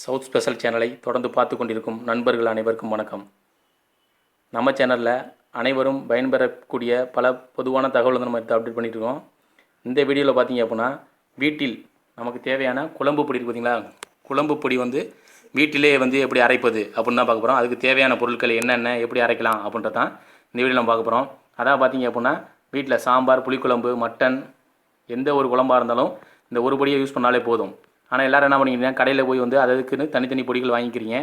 South special சேனலை தொடர்ந்து பார்த்து கொண்டிருக்கும் நண்பர்கள் அனைவருக்கும் வணக்கம். நம்ம சேனலில் அனைவரும் பயன்பெறக்கூடிய பல பொதுவான தகவல் வந்து நம்ம எடுத்து அப்டேட் பண்ணிட்டு இருக்கோம் இந்த வீடியோவில் பார்த்தீங்க அப்படின்னா வீட்டில் நமக்கு தேவையான குழம்பு பொடி இருக்கு பார்த்தீங்களா குழம்பு பொடி வந்து வீட்டிலே வந்து எப்படி அரைப்பது அப்படின்னு தான் பார்க்க போகிறோம் அதுக்கு தேவையான பொருட்கள் என்னென்ன எப்படி அரைக்கலாம் அப்படின்றது தான் இந்த வீடியோ நம்ம பார்க்க போகிறோம் அதான் பார்த்தீங்க அப்படின்னா வீட்டில் சாம்பார் புளிக்குழம்பு மட்டன் எந்த ஒரு குழம்பாக இருந்தாலும் இந்த ஒரு பொடியை யூஸ் பண்ணாலே போதும். ஆனால் எல்லோரும் என்ன பண்ணிக்கிறீங்க? கடையில் போய் வந்து அதுக்குன்னு தனித்தனி பொடிகள் வாங்கிக்கிறீங்க.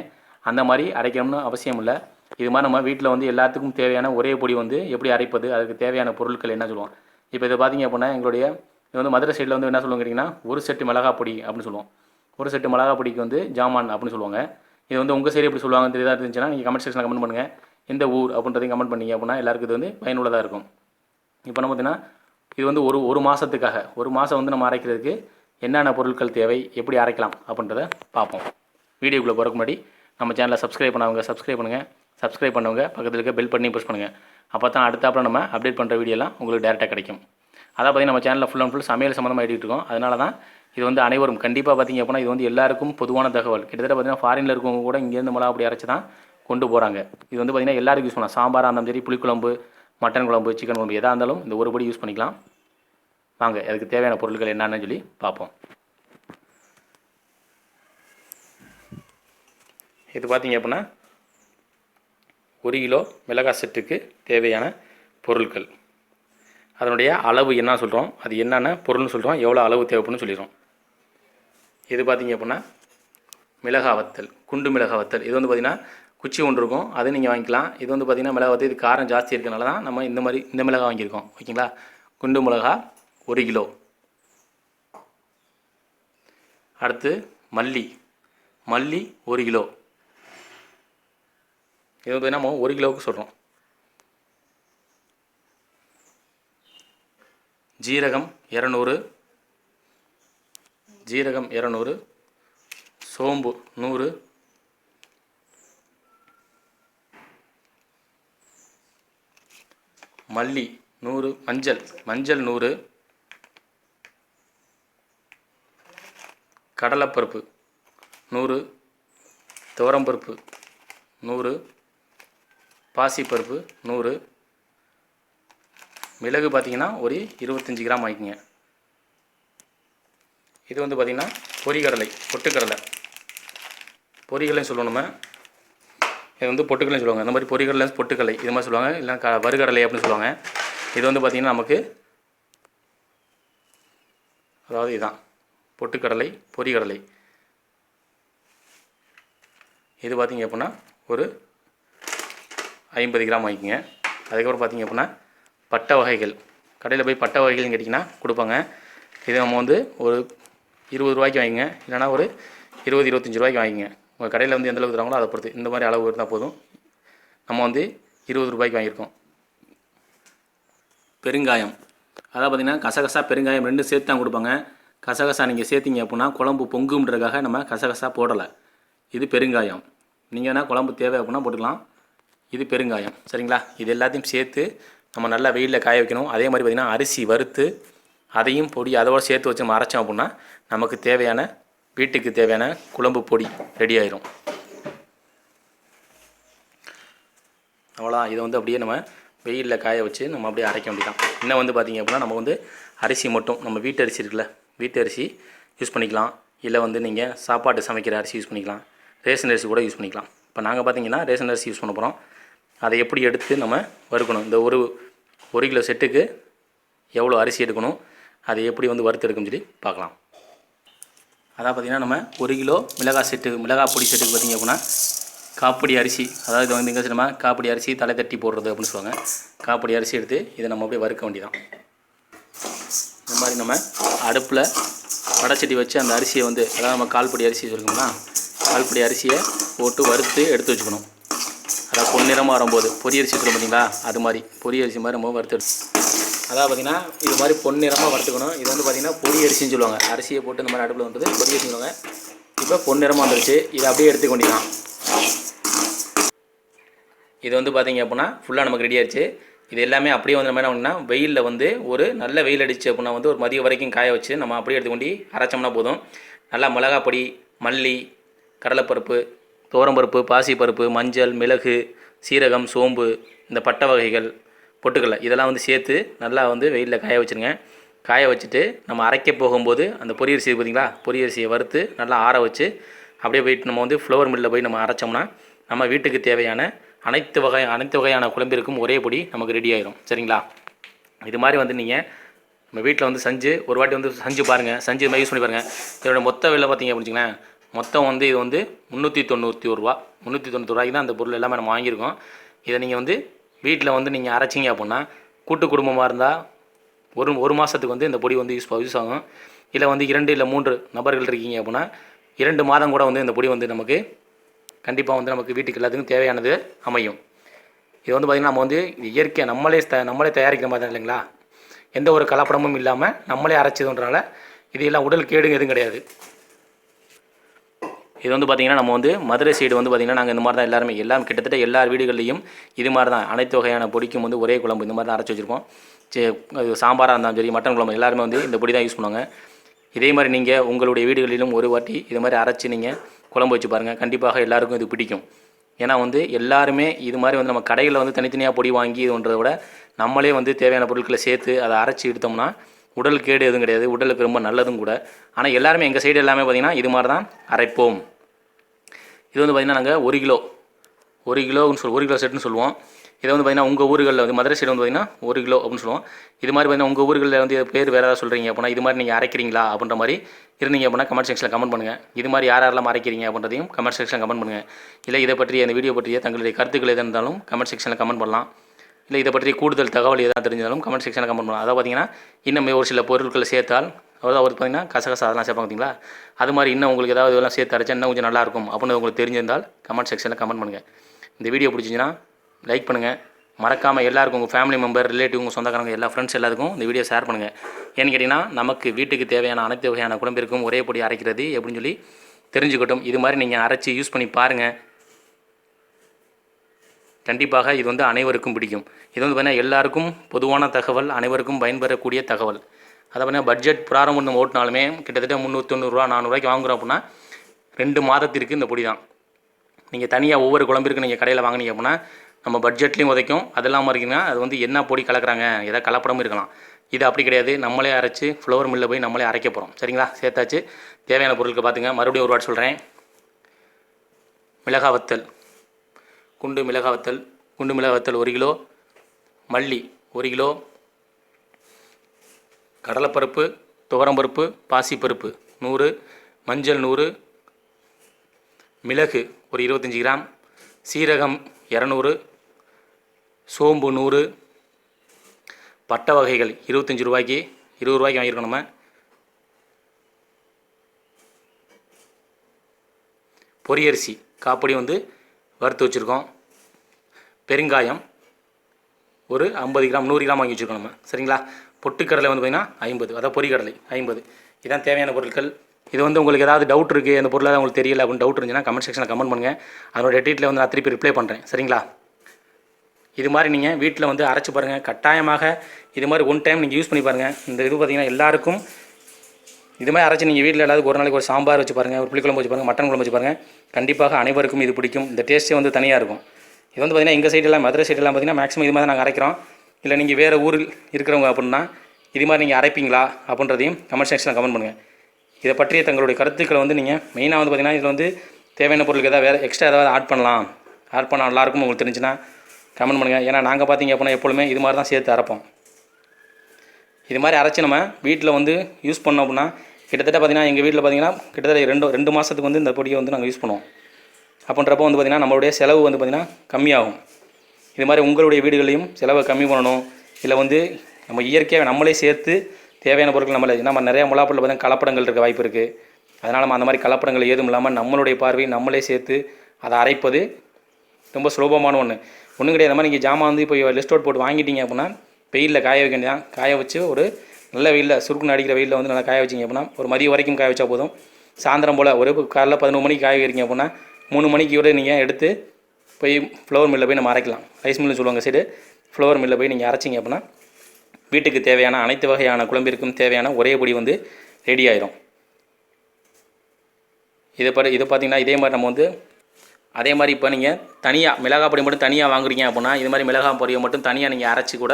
அந்த மாதிரி அரைக்கணும்னு அவசியம் இல்லை. இது மாதிரி நம்ம வீட்டில் வந்து எல்லாத்துக்கும் தேவையான ஒரே பொடி வந்து எப்படி அரைப்பது? அதுக்கு தேவையான பொருட்கள் என்ன சொல்லுவோம்? இப்போ இதை பார்த்தீங்க அப்படின்னா எங்களுடைய இது வந்து மதுரை சைடில் வந்து என்ன சொல்லுவாங்க கேட்டிங்கன்னா ஒரு செட்டு மிளகா பொடி அப்படின்னு சொல்லுவோம். ஒரு செட்டு மிளகா பொடிக்கு வந்து ஜாமான் அப்படின்னு சொல்லுவாங்க. இது வந்து உங்கள் சைடு எப்படி சொல்லுவாங்கன்னு தெரியாத? இருந்துச்சுன்னா நீங்கள் கமெண்ட் செக்ஷனில் கமெண்ட் பண்ணுங்கள் எந்த ஊர் அப்படின்றதையும் கமெண்ட் பண்ணீங்க அப்படின்னா எல்லாருக்கும் இது வந்து பயனுள்ளதாக இருக்கும். இப்போ நம்ம பார்த்தீங்கன்னா இது வந்து ஒரு ஒரு மாதத்துக்காக ஒரு மாதம் வந்து நம்ம அரைக்கிறதுக்கு என்னென்ன பொருட்கள் தேவை எப்படி அரைக்கலாம் அப்படின்றத பார்ப்போம். வீடியோக்குள்ளே போகிறக்கு முன்னாடி நம்ம சேனலை சப்ஸ்கிரைப் பண்ணவங்க சப்ஸ்கிரைப் பண்ணுங்கள் சப்ஸ்கிரைப் பண்ணவங்க பக்கத்தில் இருக்க பெல் பண்ணி புஷ் பண்ணுங்கள் அப்போ தான் அடுத்தாப்பில் நம்ம அப்டேட் பண்ணுற வீடியோலாம் உங்களுக்கு டேரெக்டாக கிடைக்கும். அதான் பார்த்தீங்கன்னா நம்ம சேனலில் ஃபுல் அண்ட் ஃபுல் சமையல் சம்மந்தமாக எடுத்துகிட்டு இருக்கோம். அதனால தான் இது வந்து அனைவரும் கண்டிப்பாக பார்த்தீங்க அப்படின்னா இது வந்து எல்லாருக்கும் பொதுவான தகவல். கிட்டத்தட்ட பார்த்தீங்கன்னா ஃபாரினில் இருக்கவங்க கூட இங்கேருந்து மிளகா அப்படி அரைச்சி தான் கொண்டு போகிறாங்க இது வந்து பார்த்திங்கன்னா எல்லாருக்கும் யூஸ் பண்ணலாம். சாம்பாராக இருந்தாலும் சரி புளிக்குழம்பு மட்டன் குழம்பு சிக்கன் குழம்பு எதாக இருந்தாலும் இந்த ஒரு படி யூஸ் பண்ணிக்கலாம். வாங்க அதுக்கு தேவையான பொருட்கள் என்னன்னு சொல்லி பார்ப்போம். இது பார்த்தீங்க அப்படின்னா ஒரு கிலோ மிளகாய் செட்டுக்கு தேவையான பொருட்கள். அதனுடைய அளவு என்ன சொல்கிறோம் அது என்னென்ன பொருள்னு சொல்கிறோம் எவ்வளோ அளவு தேவைப்படுன்னு சொல்லிடுறோம். இது பார்த்தீங்க அப்படின்னா மிளகாய் வத்தல் குண்டு மிளகாய் வத்தல். இது வந்து பார்த்திங்கன்னா குச்சி ஒன்று இருக்கும் அது நீங்கள் வாங்கிக்கலாம். இது வந்து பார்த்திங்கன்னா மிளகாய் வத்தல் இது காரம் ஜாஸ்தி இருக்கிறனால தான் நம்ம இந்த மாதிரி இந்த மிளகாய் வாங்கியிருக்கோம். ஓகேங்களா? குண்டு மிளகா ஒரு கிலோ. அடுத்து மல்லி. மல்லி ஒரு கிலோ. இது வந்து நம்ம ஒரு கிலோவுக்கு சொல்கிறோம் ஜீரகம் இரநூறு. ஜீரகம் இரநூறு. சோம்பு நூறு. மல்லி நூறு. மஞ்சள். மஞ்சள் நூறு. கடலைப்பருப்பு நூறு. துவரம்பருப்பு நூறு. பாசிப்பருப்பு நூறு. மிளகு பார்த்தீங்கன்னா ஒரு இருபத்தஞ்சி கிராம் வாங்கிக்கோங்க. இது வந்து பார்த்திங்கன்னா பொரிகடலை பொட்டுக்கடலை. பொரிகடலைன்னு சொல்லுவோம் நம்ம. இது வந்து பொட்டுக்கடலையும் சொல்லுவாங்க. இந்த மாதிரி பொரிகடலை பொட்டுக்கடலை இது மாதிரி சொல்லுவாங்க. இல்லை க வறுகடலை அப்படின்னு சொல்லுவாங்க. இது வந்து பார்த்திங்கன்னா நமக்கு அதாவது இதுதான் பொட்டுக்கடலை பொரிகடலை. இது பார்த்திங்க அப்படின்னா ஒரு ஐம்பது கிராம் வாங்கிக்கோங்க. அதுக்கப்புறம் பார்த்திங்க அப்படின்னா பட்டை வகைகள். கடையில் போய் பட்டை வகைகள்னு கேட்டிங்கன்னா கொடுப்பாங்க. இது நம்ம வந்து ஒரு இருபது ரூபாய்க்கு வாங்கிங்க இல்லைனா ஒரு இருபது இருபத்தஞ்சி ரூபாய்க்கு வாங்கிங்க உங்கள் கடையில் வந்து எந்த அளவுக்கு தராங்களோ அதை பொறுத்து. இந்த மாதிரி அளவு இருந்தால் போதும். நம்ம வந்து இருபது ரூபாய்க்கு வாங்கியிருக்கோம். பெருங்காயம். அதாவது பார்த்திங்கன்னா கசகசா பெருங்காயம் ரெண்டும் சேர்த்து தான் கொடுப்பாங்க. கசகசா நீங்கள் சேர்த்திங்க அப்படின்னா குழம்பு பொங்குன்றதுக்காக நம்ம கசகசா போடலை. இது பெருங்காயம். நீங்கள் வேணால் குழம்பு தேவை அப்படின்னா போட்டுக்கலாம். இது பெருங்காயம். சரிங்களா? இது எல்லாத்தையும் சேர்த்து நம்ம நல்லா வெயிலில் காய வைக்கணும். அதே மாதிரி பார்த்திங்கன்னா அரிசி வறுத்து அதையும் பொடி அதோடு சேர்த்து வச்சு நம்ம அரைச்சோம் அப்படின்னா நமக்கு தேவையான வீட்டுக்கு தேவையான குழம்பு பொடி ரெடி ஆயிரும். அவ்வளோதான் இதை வந்து அப்படியே நம்ம வெயிலில் காய வச்சு நம்ம அப்படியே அரைக்க வேண்டியதான் இன்னும் வந்து பார்த்திங்க அப்படின்னா நம்ம வந்து அரிசி மட்டும் நம்ம வீட்டு அரிசி இருக்குல்ல வீட்டு அரிசி யூஸ் பண்ணிக்கலாம். இல்லை வந்து நீங்கள் சாப்பாட்டு சமைக்கிற அரிசி யூஸ் பண்ணிக்கலாம். ரேஷன் அரிசி கூட யூஸ் பண்ணிக்கலாம். இப்போ நாங்கள் பார்த்தீங்கன்னா ரேஷன் அரிசி யூஸ் பண்ண போகிறோம் அதை எப்படி எடுத்து நம்ம வறுக்கணும்? இந்த ஒரு ஒரு கிலோ செட்டுக்கு எவ்வளோ அரிசி எடுக்கணும்? அதை எப்படி வந்து வறுத்து எடுக்கணும்னு சொல்லி பார்க்கலாம். அதான் பார்த்திங்கன்னா நம்ம ஒரு கிலோ மிளகாய் செட்டு மிளகாய் பொடி செட்டுக்கு பார்த்திங்க அப்படின்னா காப்படி அரிசி அதாவது வந்து எங்கே நம்ம காப்படி அரிசி தலை தட்டி போடுறது அப்படின்னு சொல்லுவாங்க. காப்படி அரிசி எடுத்து இதை நம்ம அப்படியே வறுக்க வேண்டியதான் இந்த மாதிரி நம்ம அடுப்பில் வடைச்சட்டி வச்சு அந்த அரிசியை வந்து அதாவது நம்ம கால்படி அரிசி சொல்லுங்களா கால்படி அரிசியை போட்டு வறுத்து எடுத்து வச்சுக்கணும். அதாவது பொன்னிறமாக வரும்போது பொரிய அரிசி சொல்ல பார்த்தீங்களா அது மாதிரி பொரிய அரிசி மாதிரி நம்ம வறுத்து அதாவது பார்த்திங்கன்னா இது மாதிரி பொன்னிறமாக வறுத்துக்கணும். இது வந்து பார்த்திங்கன்னா பொரி அரிசின்னு சொல்லுவாங்க. அரிசியை போட்டு இந்த மாதிரி அடுப்பில் வந்துட்டு பொரிய அரிசி சொல்லுவாங்க. இப்போ பொன்னிறமாக வந்துருச்சு. இதை அப்படியே எடுத்துக்க வேண்டியதான் இது வந்து பார்த்திங்க அப்படின்னா ஃபுல்லாக நமக்கு ரெடி ஆயிடுச்சு. இது எல்லாமே அப்படியே வந்து நம்ம என்ன பண்ணோம்னா வெயிலில் வந்து ஒரு நல்ல வெயில் அடிச்சு அப்படின்னா வந்து ஒரு மதியம் வரைக்கும் காய வச்சு நம்ம அப்படியே எடுத்துக்கொண்டு அரைச்சோம்னா போதும். நல்லா மிளகா பொடி மல்லி கடலைப்பருப்பு துவரம்பருப்பு பாசிப்பருப்பு மஞ்சள் மிளகு சீரகம் சோம்பு இந்த பட்டை வகைகள் பொட்டுக்கடலை இதெல்லாம் வந்து சேர்த்து நல்லா வந்து வெயிலில் காய வச்சுருங்க. காய வச்சுட்டு நம்ம அரைக்க போகும்போது அந்த பொரியரிசி பார்த்தீங்களா பொரியரிசியை வறுத்து நல்லா ஆற வச்சு அப்படியே போயிட்டு நம்ம வந்து ஃப்ளவர் மில்லில் போய் நம்ம அரைச்சோம்னா நம்ம வீட்டுக்கு தேவையான அனைத்து வகை அனைத்து வகையான குழம்பிற்கும் ஒரே பொடி நமக்கு ரெடி ஆயிரும். சரிங்களா? இது மாதிரி வந்து நீங்கள் நம்ம வீட்டில் வந்து செஞ்சு ஒரு வாட்டி வந்து செஞ்சு பாருங்கள் செஞ்சு இது மாதிரி யூஸ் பண்ணி பாருங்கள் இதோட மொத்த விலை பார்த்தீங்க அப்படின்னு மொத்தம் வந்து இது வந்து முந்நூற்றி தொண்ணூற்றி ஒரு ரூபா. முந்நூற்றி தொண்ணூற்றி ரூபாய்க்கு தான் அந்த பொருள் எல்லாமே நம்ம வாங்கியிருக்கோம். இதை நீங்கள் வந்து வீட்டில் வந்து நீங்கள் அரைச்சிங்க அப்படின்னா கூட்டு குடும்பமாக இருந்தால் ஒரு ஒரு மாதத்துக்கு வந்து இந்த பொடி வந்து யூஸ் யூஸ் ஆகும். இல்லை வந்து இரண்டு இல்லை மூன்று நபர்கள் இருக்கீங்க அப்படின்னா இரண்டு மாதம் கூட வந்து இந்த பொடி வந்து நமக்கு கண்டிப்பாக வந்து நமக்கு வீட்டுக்கு எல்லாத்துக்கும் தேவையானது அமையும். இது வந்து பார்த்திங்கன்னா நம்ம வந்து இயற்கையை நம்மளே த நம்மளே தயாரிக்கிற மாதிரி தான் இல்லைங்களா? எந்த ஒரு கலப்படமும் இல்லாமல் நம்மளே அரைச்சதுன்றனால இது எல்லாம் உடல் கேடுங்க எதுவும் கிடையாது. இது வந்து பார்த்திங்கன்னா நம்ம வந்து மதுரை சைடு வந்து பார்த்திங்கன்னா நாங்கள் இந்த மாதிரி தான் எல்லாருமே எல்லாம் கிட்டத்தட்ட எல்லா வீடுகள்லையும் இது மாதிரி தான் அனைத்து வகையான பொடிக்கும் வந்து ஒரே குழம்பு இந்த மாதிரி தான் அரைச்சி வச்சுருப்போம் சே அது சாம்பாராக இருந்தாலும் சரி மட்டன் குழம்பு எல்லாருமே வந்து இந்த பொடி தான் யூஸ் பண்ணுவாங்க. இதே மாதிரி நீங்கள் உங்களுடைய வீடுகளிலும் ஒரு வாட்டி இது மாதிரி அரைச்சி நீங்கள் குழம்பு வச்சு பாருங்கள் கண்டிப்பாக எல்லாருக்கும் இது பிடிக்கும். ஏன்னா வந்து எல்லாருமே இது மாதிரி வந்து நம்ம கடைகளில் வந்து தனித்தனியாக பொடி வாங்கி இதுன்றதை விட நம்மளே வந்து தேவையான பொருட்களை சேர்த்து அதை அரைச்சி எடுத்தோம்னா உடல் கேடு எதுவும் கிடையாது. உடலுக்கு ரொம்ப நல்லதும் கூட. ஆனால் எல்லாருமே எங்கள் சைடு எல்லாமே பார்த்திங்கன்னா இது மாதிரி தான் அரைப்போம். இது வந்து பார்த்திங்கன்னா நாங்கள் ஒரு கிலோ ஒரு கிலோன்னு சொல் ஒரு கிலோ செட்டுன்னு சொல்லுவோம். இதை வந்து பார்த்திங்கன்னா உங்கள் ஊர்களில் வந்து மதுரை சைடு வந்து பார்த்திங்கன்னா ஒரு கிலோ அப்படின்னு சொல்லுவோம். இது மாதிரி பார்த்திங்கன்னா உங்கள் ஊர்களில் வந்து பேர் வேறு ஏதாவது சொல்கிறீங்க அப்படின்னா இது மாதிரி நீங்கள் அரைக்கிறீங்களா அப்படின்ற மாதிரி இருந்தீங்க அப்படின்னா கமெண்ட் செக்ஷனில் கமெண்ட் பண்ணுங்கள் இது மாதிரி யார் யாரெல்லாம் அரைக்கிறீங்க அப்படின்றதையும் கமெண்ட் செக்ஷனில் கமெண்ட் பண்ணுங்கள் இல்லை இதை பற்றிய அந்த வீடியோ பற்றிய தங்களுடைய கருத்துக்கள் எது இருந்தாலும் கமெண்ட் செக்ஷனில் கமெண்ட் பண்ணலாம். இல்லை இதை பற்றிய கூடுதல் தகவல் எதாவது தெரிஞ்சாலும் கமெண்ட் செக்ஷனில் கமெண்ட் பண்ணலாம். அதாவது பார்த்தீங்கன்னா இன்னும் ஒரு சில பொருட்களை சேர்த்தால் அதாவது அவர் பார்த்தீங்கன்னா கசகசா அதெல்லாம் சேர்ப்பாங்க பார்த்தீங்களா அது மாதிரி இன்னும் உங்களுக்கு ஏதாவது இதெல்லாம் சேர்த்து அரைச்சா இன்னும் கொஞ்சம் நல்லாயிருக்கும் அப்படின்னு உங்களுக்கு தெரிஞ்சிருந்தால் கமெண்ட் செக்ஷனில் கமெண்ட் பண்ணுங்கள் இந்த வீடியோ பிடிச்சிங்கன்னா லைக் பண்ணுங்கள் மறக்காமல் எல்லாருக்கும் உங்கள் ஃபேமிலி மெம்பர் ரிலேட்டிவ் உங்கள் சொந்தக்காரங்க எல்லா ஃப்ரெண்ட்ஸ் எல்லாருக்கும் இந்த வீடியோ ஷேர் பண்ணுங்கள் ஏன்னு கேட்டிங்கன்னா நமக்கு வீட்டுக்கு தேவையான அனைத்து வகையான குழம்பிற்கும் ஒரே பொடி அரைக்கிறது எப்படின்னு சொல்லி தெரிஞ்சுக்கட்டும். இது மாதிரி நீங்கள் அரைச்சி யூஸ் பண்ணி பாருங்கள் கண்டிப்பாக இது வந்து அனைவருக்கும் பிடிக்கும். இது வந்து பார்த்தீங்கன்னா எல்லாருக்கும் பொதுவான தகவல் அனைவருக்கும் பயன்பெறக்கூடிய தகவல். அதை பார்த்தீங்கன்னா பட்ஜெட் பிராரம்பம் ஓட்டினாலுமே கிட்டத்தட்ட முந்நூற்றி தொண்ணூறுரூவா நானூறுரூவாய்க்கு வாங்குறோம் அப்படின்னா ரெண்டு மாதத்திற்கு இந்த பொடி தான் நீங்கள் தனியாக ஒவ்வொரு குழம்பிற்கு நீங்கள் கடையில் வாங்கினீங்க அப்படின்னா நம்ம பட்ஜெட்லேயும் உதைக்கும். அது இல்லாமல் இருக்கீங்கன்னா அது வந்து என்ன பொடி கலக்குறாங்க ஏதாவது கலப்படமும் இருக்கலாம். இது அப்படி கிடையாது. நம்மளே அரைச்சி ஃப்ளவர் மில்லில் போய் நம்மளே அரைக்க போகிறோம் சரிங்களா? சேர்த்தாச்சு. தேவையான பொருளுக்கு பார்த்துங்க. மறுபடியும் ஒரு வாட் சொல்கிறேன் மிளகா வத்தல். குண்டு மிளகா வத்தல். குண்டு மிளகா வத்தல் ஒரு கிலோ. மல்லி ஒரு கிலோ. கடலைப்பருப்பு துவரம்பருப்பு பாசிப்பருப்பு நூறு. மஞ்சள் நூறு. மிளகு ஒரு இருபத்தஞ்சி கிராம். சீரகம் இரநூறு சோம்பு நூறு பட்டை வகைகள் இருபத்தஞ்சி ரூபாய்க்கு இருபது ரூபாய்க்கு வாங்கியிருக்கோம் நம்ம. பொரியரிசி காப்படி வந்து வறுத்து வச்சுருக்கோம். பெருங்காயம் ஒரு ஐம்பது கிராம் நூறு கிராம் வாங்கி வச்சுருக்கோம் நம்ம. சரிங்களா? பொட்டுக்கடலை வந்து பார்த்திங்கன்னா ஐம்பது. அதாவது பொரிக்கடலை ஐம்பது. இதான் தேவையான பொருட்கள். இது வந்து உங்களுக்கு ஏதாவது டவுட் இருக்குது அந்த பொருளாக உங்களுக்கு தெரியல அப்படின்னு டவுட் இருந்துச்சுன்னா கமெண்ட் செக்ஷனில் கமெண்ட் பண்ணுங்கள் அதனோட டீட்டில் வந்து நான் திருப்பி ரிப்ளை பண்ணுறேன் சரிங்களா? இது மாதிரி நீங்கள் வீட்டில் வந்து அரைச்சி பாருங்கள் கட்டாயமாக இது மாதிரி ஒன் டைம் நீங்கள் யூஸ் பண்ணி பாருங்கள் இந்த இது பார்த்திங்கன்னா எல்லாருக்கும் இது மாதிரி அரைச்சி நீங்கள் வீட்டில் எல்லாத்துக்கும் ஒரு நாளைக்கு ஒரு சாம்பார் வச்சு பாருங்கள் ஒரு புளிக்குழம்பு வச்சு பாருங்கள் மட்டன் குழம்பு வச்சு பாருங்கள் கண்டிப்பாக அனைவருக்கும் இது பிடிக்கும். இந்த டேஸ்ட்டே வந்து தனியாக இருக்கும். இது வந்து பார்த்திங்கன்னா எங்கள் சைடெல்லாம் மதுரை சைடெல்லாம் பார்த்திங்கன்னா மேக்ஸிமம் இது மாதிரி நாங்கள் அரைக்கிறோம். இல்லை நீங்கள் வேறு ஊரில் இருக்கிறவங்க அப்படின்னா இது மாதிரி நீங்கள் அரைப்பீங்களா அப்படின்றதையும் கமெண்ட் செக்ஷனில் கமெண்ட் பண்ணுங்கள் இதை பற்றிய தங்களுடைய கருத்துக்களை வந்து நீங்கள் மெயினாக வந்து பார்த்திங்கன்னா இதில் வந்து தேவையான பொருளுக்கு ஏதாவது வேறு எக்ஸ்ட்ரா ஏதாவது ஆட் பண்ணலாம். ஆட் பண்ணால் நல்லாயிருக்கும் உங்களுக்கு தெரிஞ்சுன்னா கமெண்ட் பண்ணுங்கள் ஏன்னா நாங்கள் பார்த்தீங்க அப்படின்னா எப்பொழுதுமே இது மாதிரி தான் சேர்த்து அரைப்போம். இது மாதிரி அரைச்சி நம்ம வீட்டில் வந்து யூஸ் பண்ணோம் அப்படின்னா கிட்டத்தட்ட பார்த்திங்கன்னா எங்கள் வீட்டில் பார்த்திங்கன்னா கிட்டத்தட்ட ரெண்டு ரெண்டு மாதத்துக்கு வந்து இந்த பொடியை வந்து நாங்கள் யூஸ் பண்ணுவோம். அப்படின்றப்போ வந்து பார்த்திங்கன்னா நம்மளுடைய செலவு வந்து பார்த்திங்கன்னா கம்மியாகும். இது மாதிரி உங்களுடைய வீடுகளையும் செலவை கம்மி பண்ணணும். இல்லை வந்து நம்ம இயற்கையாக நம்மளே சேர்த்து தேவையான பொருட்கள் நம்மளே நம்ம நிறைய முலாப்பொருள் பார்த்தீங்கன்னா கலப்படங்கள் இருக்க வாய்ப்பு இருக்குது அதனால் நம்ம அந்த மாதிரி கலப்படங்கள் ஏதும் இல்லாமல் நம்மளுடைய பார்வையை நம்மளே சேர்த்து அதை அரைப்பது ரொம்ப சுலபமான ஒன்று ஒன்றும் கிடையாது. மாதிரி நீங்கள் ஜாமான் வந்து இப்போ லிஸ்ட் அவுட் போட்டு வாங்கிட்டீங்க அப்படின்னா வெயிலில் காய வைக்க வேண்டியதான் காய வச்சு ஒரு நல்ல வெயிலில் சுருக்குன்னு அடிக்கிற வெயிலில் வந்து நல்லா காய வச்சிங்க அப்படின்னா ஒரு மதியம் வரைக்கும் காய வச்சா போதும். சாயந்தரம் போல் ஒரு காலைல பதினொரு மணிக்கு காய வைக்கிறீங்க அப்படின்னா மூணு மணிக்கு விட நீங்கள் எடுத்து போய் ஃப்ளவர் மில்லில் போய் நம்ம அரைக்கலாம். ரைஸ் மில்லுன்னு சொல்லுவாங்க சைடு ஃப்ளவர் மில்லில் போய் நீங்கள் அரைச்சிங்க அப்படின்னா வீட்டுக்கு தேவையான அனைத்து வகையான குழம்பிற்கும் தேவையான ஒரே பொடி வந்து ரெடி ஆயிரும். இதை படி இதை பார்த்தீங்கன்னா இதே மாதிரி நம்ம வந்து அதே மாதிரி இப்போ நீங்கள் தனியாக மிளகா பொடி மட்டும் தனியாக வாங்குறீங்க அப்படின்னா இது மாதிரி மிளகா பொடியை மட்டும் தனியாக நீங்கள் அரைச்சி கூட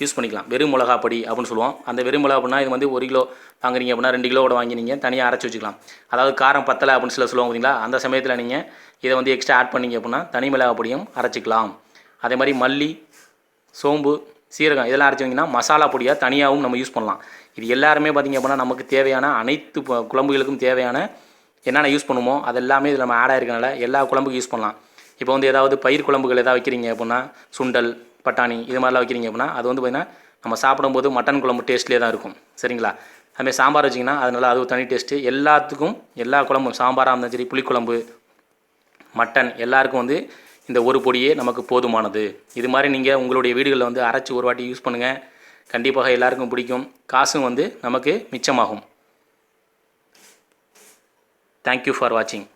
யூஸ் பண்ணிக்கலாம். வெறும் மிளகா பொடி அப்படின்னு சொல்லுவோம். அந்த வெறும் மிளகா பொடினா இது வந்து ஒரு கிலோ வாங்குறீங்க அப்படின்னா ரெண்டு கிலோ கூட வாங்கி நீங்கள் தனியாக அரைச்சி வச்சுக்கலாம். அதாவது காரம் பத்தலை அப்படின்னு சில சொல்லுவாங்க பார்த்தீங்களா அந்த சமயத்தில் நீங்கள் இதை வந்து எக்ஸ்ட்ரா ஆட் பண்ணீங்க அப்படின்னா தனி மிளகா பொடியும் அரைச்சிக்கலாம். அதே மாதிரி மல்லி சோம்பு சீரகம் இதெல்லாம் அரைச்சி வைங்கன்னா மசாலா பொடியாக தனியாகவும் நம்ம யூஸ் பண்ணலாம். இது எல்லாருமே பார்த்திங்க அப்படின்னா நமக்கு தேவையான அனைத்து குழம்புகளுக்கும் தேவையான என்னென்ன யூஸ் பண்ணுமோ அது எல்லாமே இதில் நம்ம ஆட் ஆயிருக்கனால எல்லா குழம்புக்கும் யூஸ் பண்ணலாம். இப்போ வந்து ஏதாவது பயிர் குழம்புகள் ஏதாவது வைக்கிறீங்க அப்படின்னா சுண்டல் பட்டாணி இது மாதிரிலாம் வைக்கிறீங்க அப்படின்னா அது வந்து பார்த்திங்கன்னா நம்ம சாப்பிடும்போது மட்டன் குழம்பு டேஸ்ட்லேயே தான் இருக்கும். சரிங்களா? அதுமாதிரி சாம்பார் வச்சிங்கன்னா அதனால் அது ஒரு தனி டேஸ்ட்டு எல்லாத்துக்கும் எல்லா குழம்பும் சாம்பாராக இருந்தாலும் சரி புளிக்குழம்பு மட்டன் எல்லாருக்கும் வந்து இந்த ஒரு பொடியே நமக்கு போதுமானது. இது மாதிரி நீங்கள் உங்களுடைய வீடுகளில் வந்து அரைச்சி ஒரு வாட்டி யூஸ் பண்ணுங்கள் கண்டிப்பாக எல்லாருக்கும் பிடிக்கும். காசும் வந்து நமக்கு மிச்சமாகும். தேங்க்யூ ஃபார் வாட்சிங்